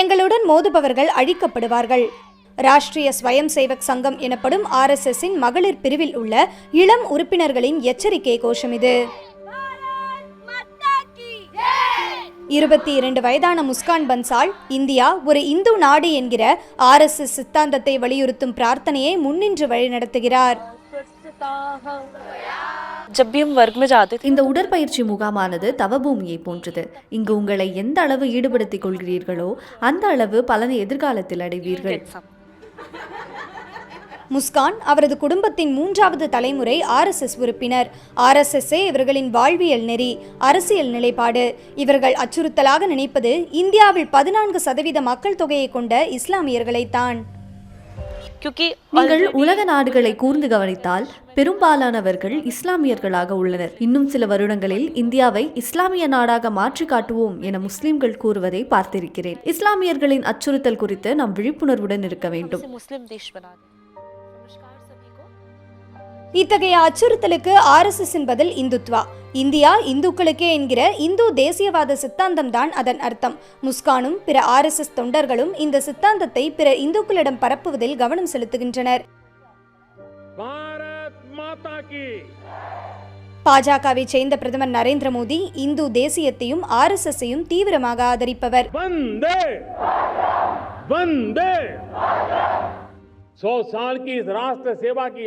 எங்களுடன் மோதுபவர்கள் அழிக்கப்படுவார்கள். ராஷ்டிரிய ஸ்வயம் சேவக் சங்கம் எனப்படும் ஆர்எஸ்எஸ்ஸின் மகளிர் பிரிவில் உள்ள இளம் உறுப்பினர்களின் எச்சரிக்கை கோஷம் இது. இருபத்தி இரண்டு வயதான முஸ்கான் பன்சால் இந்தியா ஒரு இந்து நாடு என்கிற ஆர்எஸ்எஸ் சித்தாந்தத்தை வலியுறுத்தும் பிரார்த்தனையை முன்னின்று வழிநடத்துகிறார். இந்த உடற்பயிற்சி முகாமானது தவபூமியை போன்றது. இங்கு உங்களை எந்த அளவு ஈடுபடுத்திக் கொள்கிறீர்களோ அந்த அளவு பலனை எதிர்காலத்தில் அடைவீர்கள். முஸ்கான் அவரது குடும்பத்தின் மூன்றாவது தலைமுறை ஆர்எஸ்எஸ் உறுப்பினர். ஆர்எஸ்எஸ்ஸே இவர்களின் வாழ்வியல் நெறி அரசியல் நிலைப்பாடு. இவர்கள் அச்சுறுத்தலாக நினைப்பது இந்தியாவில் பதினான்கு சதவீத மக்கள் தொகையை கொண்ட இஸ்லாமியர்களைத்தான். நீங்கள் உலக நாடுகளை கூர்ந்து கவனித்தால் பெரும்பாலானவர்கள் இஸ்லாமியர்களாக உள்ளனர். இன்னும் சில வருடங்களில் இந்தியாவை இஸ்லாமிய நாடாக மாற்றி காட்டுவோம் என முஸ்லிம்கள் கூறுவதை பார்த்திருக்கிறேன். இஸ்லாமியர்களின் அச்சுறுத்தல் குறித்து நாம் விழிப்புணர்வுடன் இருக்க வேண்டும். இத்தகைய அச்சுறுத்தலுக்கு ஆர்எஸ்எஸ்ஸின் பதில் இந்துத்வா. இந்தியா இந்துக்களுக்கே என்கிற இந்து தேசியவாத சித்தாந்தம் தான் அதன் அர்த்தம். முஸ்கானும் பிற ஆர்எஸ்எஸ் தொண்டர்களும் இந்த சித்தாந்தத்தை பிற இந்துக்களிடம் பரப்புவதில் கவனம் செலுத்துகின்றனர். பாஜகவை சேர்ந்த பிரதமர் நரேந்திர மோடி இந்து தேசியத்தையும் ஆர்எஸ்எஸ்ஸையும் தீவிரமாக ஆதரிப்பவர்.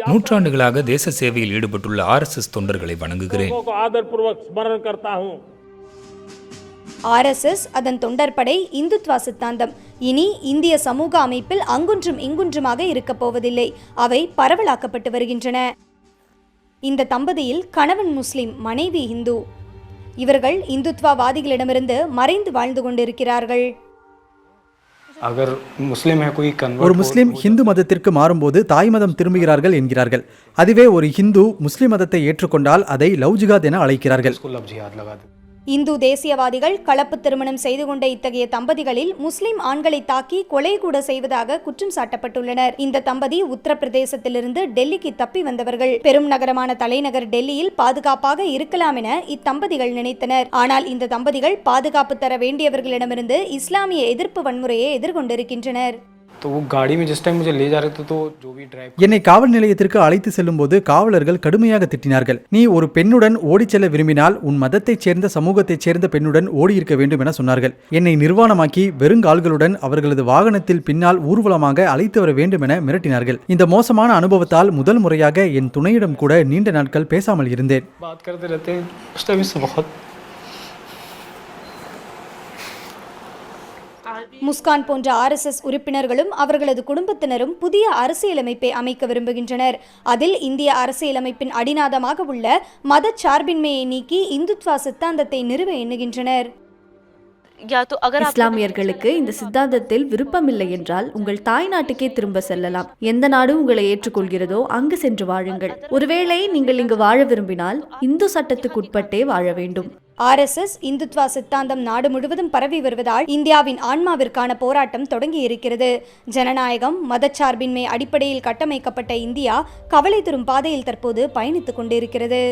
நூற்றாண்டுகளாக தேச சேவையில் ஈடுபட்டுள்ள ஆர்எஸ்எஸ் தொண்டர்களை வணங்குகிறேன். ஆர்எஸ்எஸ் அதன் தொண்டர்படை இந்துத்வா சித்தாந்தம். இனி இந்திய சமூக அமைப்பில் அங்குன்றும் இங்குன்றுமாக இருக்கப் போவதில்லை. அவை பரவலாக்கப்பட்டு வருகின்றன. இந்த தம்பதியில் கணவன் முஸ்லிம் மனைவி இந்து இவர்கள் இந்துத்வாவாதிகளிடமிருந்து மறைந்து வாழ்ந்து கொண்டிருக்கிறார்கள். அகர் முஸ்லீம் ஒரு முஸ்லீம் ஹிந்து மதத்திற்கு மாறும்போது தாய் மதம் திரும்புகிறார்கள் என்கிறார்கள். அதுவே ஒரு ஹிந்து முஸ்லீம் மதத்தை ஏற்றுக்கொண்டால் அதை லவ் ஜிகாத் என அழைக்கிறார்கள். இந்து தேசியவாதிகள் கலப்பு திருமணம் செய்து கொண்ட இத்தகைய தம்பதிகளில் முஸ்லிம் ஆண்களை தாக்கி கொலை கூட செய்வதாக குற்றம் சாட்டப்பட்டுள்ளனர். இந்த தம்பதி உத்தரப்பிரதேசத்திலிருந்து டெல்லிக்கு தப்பி வந்தவர்கள். பெரும் நகரமான தலைநகர் டெல்லியில் பாதுகாப்பாக இருக்கலாம் என இத்தம்பதிகள் நினைத்தனர். ஆனால் இந்த தம்பதிகள் பாதுகாப்பு தர வேண்டியவர்களிடமிருந்து இஸ்லாமிய எதிர்ப்பு வன்முறையை எதிர்கொண்டிருக்கின்றனர். तो वो गाड़ी में जिस टाइम मुझे ले जा रहे थे तो जो भी ड्राइव என்னை காவல் நிலையத்திற்கு அழைத்து செல்லும்போது காவலர்கள் கடுமையாக திட்டினார்கள் நீ ஒரு பெண்ணுடன் ஓடிச் செல்ல விரும்பினால் உன் மதத்தைச் சேர்ந்த சமூகத்தைச் சேர்ந்த பெண்ணுடன் ஓடியிருக்க வேண்டும் என சொன்னார்கள் என்னை நிர்வாணமாக்கி வெறுங்கால்களுடன் அவர்களது வாகனத்தில் பின்னால் ஊர்வலமாக அழைத்து வர வேண்டும் என மிரட்டினார்கள் இந்த மோசமான அனுபவத்தால் முதல் முறையாக என் துணையிடம் கூட நீண்ட நாட்கள் பேசாமல் இருந்தேன் முஸ்கான் போன்ற ஆர்எஸ்எஸ் உறுப்பினர்களும் அவர்களது குடும்பத்தினரும் புதிய அரசியலமைப்பை அமைக்க விரும்புகின்றனர். அதில் இந்திய அரசியலமைப்பின் அடிநாதமாக உள்ள மத சார்பின்மையை நீக்கி இந்துத்வா சித்தாந்தத்தை நிறுவ எண்ணுகின்றனர். இஸ்லாமியர்களுக்கு இந்த சித்தாந்தத்தில் விருப்பமில்லை என்றால் உங்கள் தாய்நாட்டுக்கே திரும்ப செல்லலாம். எந்த நாடு உங்களை ஏற்றுக்கொள்கிறதோ அங்கு சென்று வாழுங்கள். ஒருவேளை நீங்கள் இங்கு வாழ விரும்பினால் இந்து சட்டத்துக்குட்பட்டே வாழ வேண்டும். ஆர்எஸ்எஸ் இந்துத்வா சித்தாந்தம் நாடு முழுவதும் பரவி வருவதால் இந்தியாவின் ஆன்மாவிற்கான போராட்டம் தொடங்கி இருக்கிறது ஜனநாயகம் மதச்சார்பின்மை அடிப்படையில் கட்டமைக்கப்பட்ட இந்தியா கவலை தரும் பாதையில் தற்போது பயணித்துக் கொண்டிருக்கிறது.